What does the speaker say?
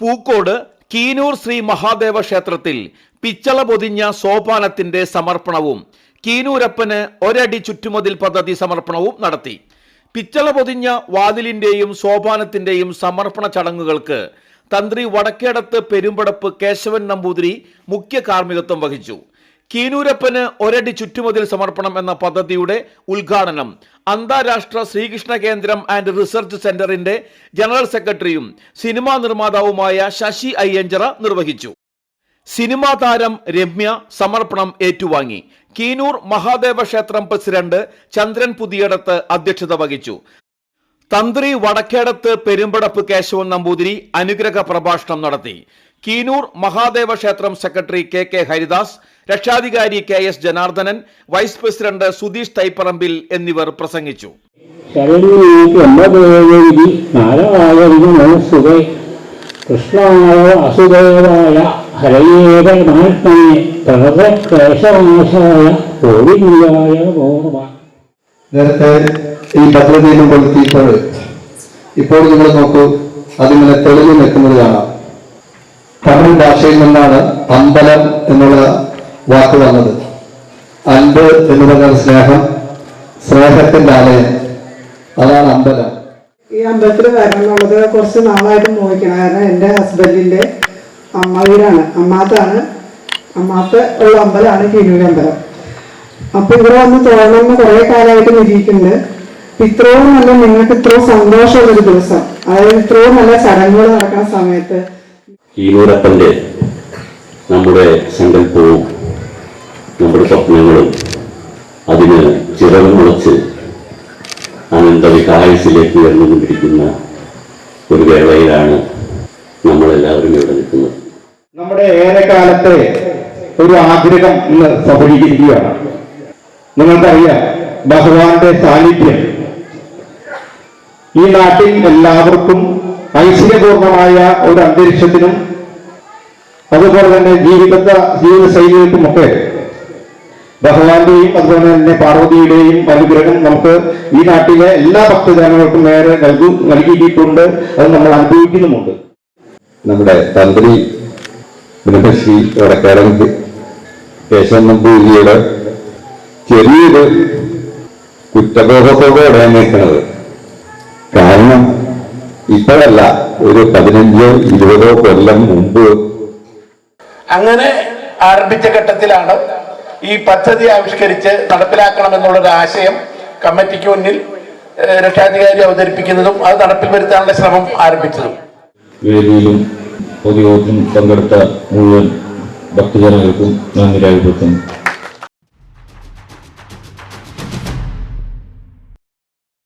പൂക്കോട് കീനൂർ ശ്രീ മഹാദേവ ക്ഷേത്രത്തിൽ പിച്ചള പൊതിഞ്ഞ സോപാനത്തിന്റെ സമർപ്പണവും കീനൂരപ്പന് ഒരടി ചുറ്റുമതിൽ പദ്ധതി സമർപ്പണവും നടത്തി. പിച്ചള പൊതിഞ്ഞ വാതിലിന്റെയും സോപാനത്തിന്റെയും സമർപ്പണ ചടങ്ങുകൾക്ക് തന്ത്രി വടക്കേടത്ത് പെരുമ്പടപ്പ് കേശവൻ നമ്പൂതിരി മുഖ്യ കാർമ്മികത്വം വഹിച്ചു. കീനൂരപ്പന് ഒരടി ചുറ്റുമതിൽ സമർപ്പണം എന്ന പദ്ധതിയുടെ ഉദ്ഘാടനം അന്താരാഷ്ട്ര ശ്രീകൃഷ്ണ കേന്ദ്രം ആൻഡ് റിസർച്ച് സെന്ററിന്റെ ജനറൽ സെക്രട്ടറിയും സിനിമാ നിർമ്മാതാവുമായ ശശി അയ്യഞ്ചറ നിർവഹിച്ചു. സിനിമാ താരം രമ്യ സമർപ്പണം ഏറ്റുവാങ്ങി. കീനൂർ മഹാദേവ ക്ഷേത്രം പ്രസിഡന്റ് ചന്ദ്രൻ പുതിയടത്ത് അധ്യക്ഷത വഹിച്ചു. തന്ത്രി വടക്കേടത്ത് പെരുമ്പടപ്പ് കേശവൻ നമ്പൂതിരി അനുഗ്രഹ പ്രഭാഷണം നടത്തി. കീനൂർ മഹാദേവ ക്ഷേത്രം സെക്രട്ടറി കെ കെ ഹരിദാസ് രക്ഷാധികാരി K S Janardhanan vice president Sudheesh Thaiparambil എന്നിവർ പ്രസംഗിച്ചു. നേരത്തെ ഈ ഭദ്രതയിലും കൊളുത്തിയപ്പോൾ ഇപ്പോൾ നിങ്ങൾ നോക്കൂ അതിങ്ങനെ തെളിഞ്ഞു നിൽക്കുന്നത് കാണാം തമിഴ് ഭാഷയിൽ നിന്നാണ് അമ്പലം എന്നുള്ള വാക്ക് വന്നത്. അൻപ് എന്ന് പറഞ്ഞാൽ സ്നേഹം സ്നേഹത്തിന്റെ ആലയം. അതാണ് അമ്പലം. ഈ അമ്പലത്തിൽ വരണം എന്നുള്ളത് കുറച്ച് നാളായിട്ട് മോഹിക്കണം. കാരണം എന്റെ ഹസ്ബൻഡിന്റെ അമ്മ വീടാണ് അമ്മാത്താണ് അമ്മാത്ത ഉള്ള അമ്പലമാണ് കിരൂര് അമ്പലം. അപ്പൊ ഇവിടെ വന്ന് തോന്നണം എന്ന് കുറെ കാലമായിട്ട് നിരീക്കുന്നുണ്ട് ഇത്രയും നല്ല നിങ്ങൾക്ക് ഇത്രയും സന്തോഷമുള്ളൊരു ദിവസം. അതായത് ഇത്രയും നല്ല ചടങ്ങുകൾ നടക്കുന്ന സമയത്ത് ഈനൂരപ്പന്റെ നമ്മുടെ സങ്കല്പവും നമ്മുടെ സ്വപ്നങ്ങളും അതിന് ചിറവ് മുളച്ച് അനന്തവികായസിലേക്ക് ഉയർന്നുകൊണ്ടിരിക്കുന്ന ഒരു വേളയിലാണ് നമ്മളെല്ലാവരും ഇവിടെ നിൽക്കുന്നത്. നമ്മുടെ ഏറെക്കാലത്തെ ഒരു ആഗ്രഹം ഇന്ന് സഫലീകരിക്കുകയാണ് നിങ്ങൾക്കറിയാം ഭഗവാന്റെ സാന്നിധ്യം. ഈ നാട്ടിൽ എല്ലാവർക്കും ഐശ്വര്യപൂർണമായ ഒരു അന്തരീക്ഷത്തിനും അതുപോലെ തന്നെ ജീവിത ജീവിതശൈലികൾക്കുമൊക്കെ ഭഗവാന്റെയും അതുപോലെ തന്നെ പാർവതിയുടെയും അനുഗ്രഹം നമുക്ക് ഈ നാട്ടിലെ എല്ലാ ഭക്തജനങ്ങൾക്കും നേരെ നൽകു നൽകിയിട്ടുണ്ട്. അത് നമ്മൾ അനുഭവിക്കുന്നുമുണ്ട്. നമ്മുടെ തന്ത്രി ബ്രഹ്മശ്രീ വടക്കേടൻ കേശവൻ നമ്പൂതിരിയുടെ ചെറിയൊരു കുറ്റബോധത്തോടെയാണ് നിൽക്കുന്നത് കാരണം ഇപ്പോഴല്ല ഒരു പതിനഞ്ചോ ഇരുപതോ കൊല്ലം മുമ്പ് അങ്ങനെ ആരംഭിച്ച ഘട്ടത്തിലാണ് ഈ പദ്ധതി ആവിഷ്കരിച്ച് നടപ്പിലാക്കണമെന്നുള്ളൊരു ആശയം കമ്മിറ്റിക്ക് മുന്നിൽ രക്ഷാധികാരി അവതരിപ്പിക്കുന്നതും അത് നടപ്പിൽ വരുത്താനുള്ള ശ്രമം ആരംഭിച്ചതും. വേദിയിലും പൊതുയോഗത്തിലും പങ്കെടുത്ത മുഴുവൻ ഭക്തജനങ്ങൾക്കും നന്ദി രേഖപ്പെടുത്തുന്നു.